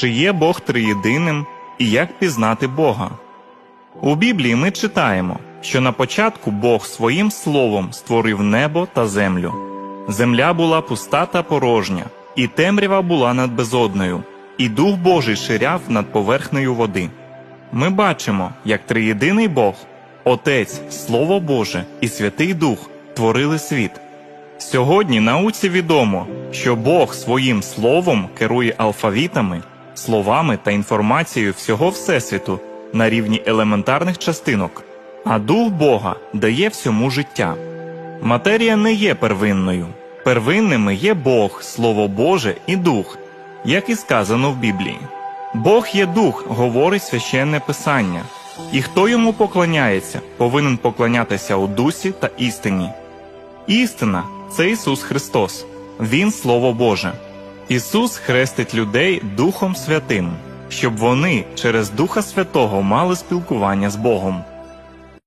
чи є Бог триєдиним і як пізнати Бога. У Біблії ми читаємо, що на початку Бог своїм словом створив небо та землю. Земля була пуста та порожня, і темрява була над безодною, і Дух Божий ширяв над поверхнею води. Ми бачимо, як триєдиний Бог, Отець, Слово Боже і Святий Дух творили світ. Сьогодні науці відомо, що Бог своїм словом керує алфавітами, словами та інформацією всього Всесвіту на рівні елементарних частинок, а Дух Бога дає всьому життя. Матерія не є первинною. Первинними є Бог, Слово Боже і Дух, як і сказано в Біблії. Бог є дух, говорить священне писання, і хто йому поклоняється, повинен поклонятися у дусі та істині. Істина це Ісус Христос, Він Слово Боже. Ісус хрестить людей Духом Святим, щоб вони через Духа Святого мали спілкування з Богом.